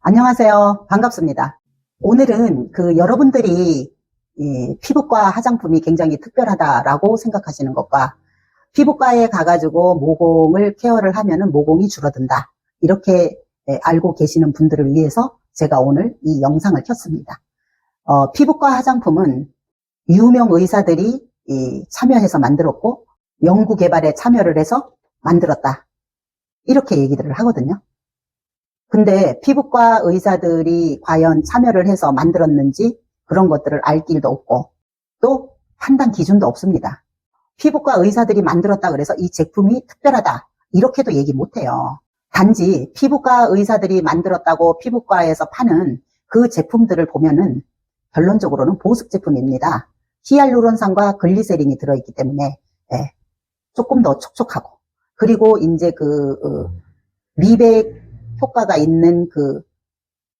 안녕하세요. 반갑습니다. 오늘은 그 여러분들이 이 피부과 화장품이 굉장히 특별하다라고 생각하시는 것과 피부과에 가가지고 모공을 케어를 하면은 모공이 줄어든다. 이렇게 예, 알고 계시는 분들을 위해서 제가 오늘 이 영상을 켰습니다. 어, 피부과 화장품은 유명 의사들이 이 참여해서 만들었고 연구 개발에 참여를 해서 만들었다. 이렇게 얘기들을 하거든요. 근데 피부과 의사들이 과연 참여를 해서 만들었는지 그런 것들을 알 길도 없고 또 판단 기준도 없습니다. 피부과 의사들이 만들었다 그래서 이 제품이 특별하다 이렇게도 얘기 못해요. 단지 피부과 의사들이 만들었다고 피부과에서 파는 그 제품들을 보면은 결론적으로는 보습 제품입니다. 히알루론산과 글리세린이 들어있기 때문에 예, 조금 더 촉촉하고 그리고 이제 그 어, 미백 효과가 있는 그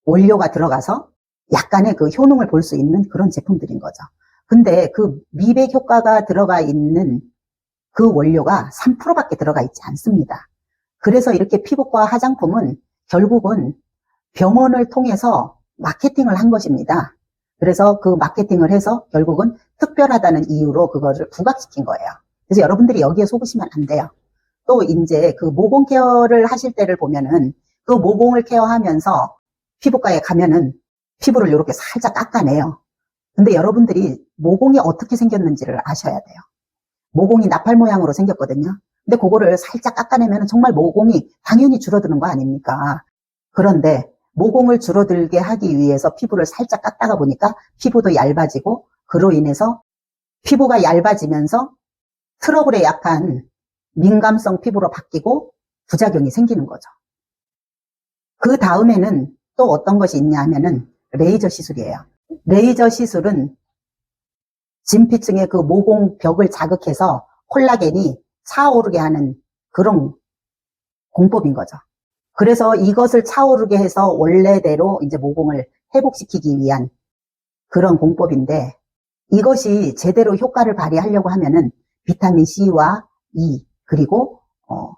원료가 들어가서 약간의 그 효능을 볼 수 있는 그런 제품들인 거죠. 근데 그 미백 효과가 들어가 있는 그 원료가 3%밖에 들어가 있지 않습니다. 그래서 이렇게 피부과 화장품은 결국은 병원을 통해서 마케팅을 한 것입니다. 그래서 그 마케팅을 해서 결국은 특별하다는 이유로 그거를 부각시킨 거예요. 그래서 여러분들이 여기에 속으시면 안 돼요. 또 이제 그 모공 케어를 하실 때를 보면은 그 모공을 케어하면서 피부과에 가면은 피부를 이렇게 살짝 깎아내요. 근데 여러분들이 모공이 어떻게 생겼는지를 아셔야 돼요. 모공이 나팔 모양으로 생겼거든요. 근데 그거를 살짝 깎아내면 정말 모공이 당연히 줄어드는 거 아닙니까? 그런데 모공을 줄어들게 하기 위해서 피부를 살짝 깎다가 보니까 피부도 얇아지고 그로 인해서 피부가 얇아지면서 트러블에 약한 민감성 피부로 바뀌고 부작용이 생기는 거죠. 그 다음에는 또 어떤 것이 있냐 하면은 레이저 시술이에요. 레이저 시술은 진피층의 그 모공 벽을 자극해서 콜라겐이 차오르게 하는 그런 공법인 거죠. 그래서 이것을 차오르게 해서 원래대로 이제 모공을 회복시키기 위한 그런 공법인데 이것이 제대로 효과를 발휘하려고 하면은 비타민 C와 E 그리고 어,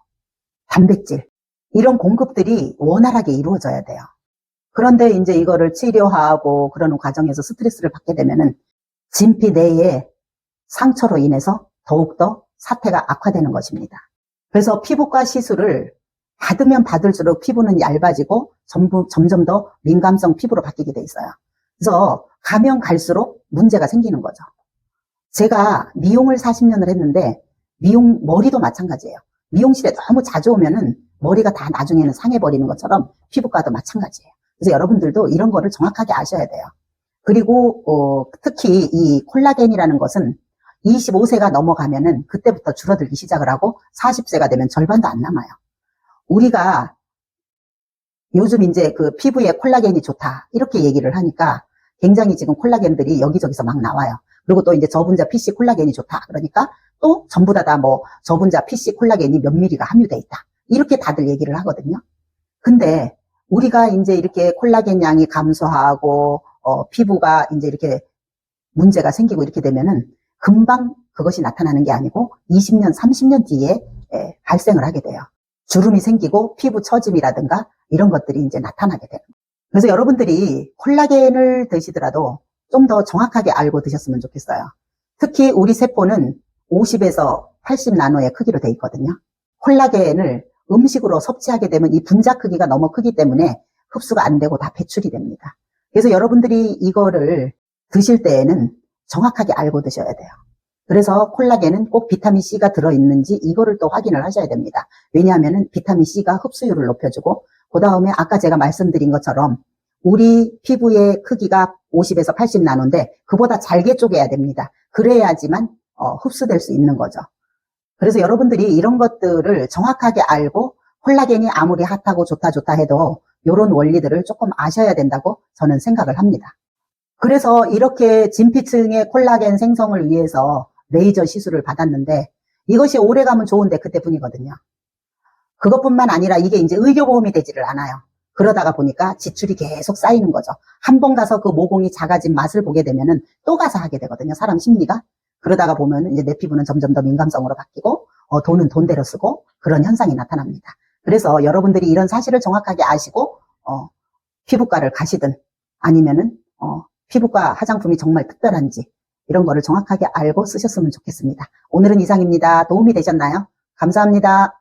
단백질 이런 공급들이 원활하게 이루어져야 돼요. 그런데 이제 이거를 치료하고 그러는 과정에서 스트레스를 받게 되면은 진피 내에 상처로 인해서 더욱더 사태가 악화되는 것입니다. 그래서 피부과 시술을 받으면 받을수록 피부는 얇아지고 전부, 점점 더 민감성 피부로 바뀌게 돼 있어요. 그래서 가면 갈수록 문제가 생기는 거죠. 제가 미용을 40년을 했는데 미용 머리도 마찬가지예요. 미용실에 너무 자주 오면은 머리가 다 나중에는 상해버리는 것처럼 피부과도 마찬가지예요. 그래서 여러분들도 이런 거를 정확하게 아셔야 돼요. 그리고 어, 특히 이 콜라겐이라는 것은 25세가 넘어가면은 그때부터 줄어들기 시작을 하고 40세가 되면 절반도 안 남아요. 우리가 요즘 이제 그 피부에 콜라겐이 좋다 이렇게 얘기를 하니까 굉장히 지금 콜라겐들이 여기저기서 막 나와요. 그리고 또 이제 저분자 PC 콜라겐이 좋다 그러니까 또 전부 다 다 뭐 저분자 PC 콜라겐이 몇 미리가 함유돼 있다 이렇게 다들 얘기를 하거든요. 근데 우리가 이제 이렇게 콜라겐 양이 감소하고 어, 피부가 이제 이렇게 문제가 생기고 이렇게 되면은 금방 그것이 나타나는 게 아니고 20년, 30년 뒤에 예, 발생을 하게 돼요. 주름이 생기고 피부 처짐이라든가 이런 것들이 이제 나타나게 되는. 그래서 여러분들이 콜라겐을 드시더라도 좀 더 정확하게 알고 드셨으면 좋겠어요. 특히 우리 세포는 50에서 80 나노의 크기로 돼 있거든요. 콜라겐을 음식으로 섭취하게 되면 이 분자 크기가 너무 크기 때문에 흡수가 안 되고 다 배출이 됩니다. 그래서 여러분들이 이거를 드실 때에는 정확하게 알고 드셔야 돼요. 그래서 콜라겐은 꼭 비타민 C가 들어있는지 이거를 또 확인을 하셔야 됩니다. 왜냐하면 비타민 C가 흡수율을 높여주고 그 다음에 아까 제가 말씀드린 것처럼 우리 피부의 크기가 50에서 80 나노인데 그보다 잘게 쪼개야 됩니다. 그래야지만 어, 흡수될 수 있는 거죠. 그래서 여러분들이 이런 것들을 정확하게 알고 콜라겐이 아무리 핫하고 좋다 좋다 해도 이런 원리들을 조금 아셔야 된다고 저는 생각을 합니다. 그래서 이렇게 진피층의 콜라겐 생성을 위해서 레이저 시술을 받았는데 이것이 오래 가면 좋은데 그때뿐이거든요. 그것뿐만 아니라 이게 이제 의료보험이 되지를 않아요. 그러다가 보니까 지출이 계속 쌓이는 거죠. 한 번 가서 그 모공이 작아진 맛을 보게 되면은 또 가서 하게 되거든요. 사람 심리가. 그러다가 보면 이제 내 피부는 점점 더 민감성으로 바뀌고 어, 돈은 돈대로 쓰고 그런 현상이 나타납니다. 그래서 여러분들이 이런 사실을 정확하게 아시고 어, 피부과를 가시든 아니면은 어, 피부과 화장품이 정말 특별한지 이런 거를 정확하게 알고 쓰셨으면 좋겠습니다. 오늘은 이상입니다. 도움이 되셨나요? 감사합니다.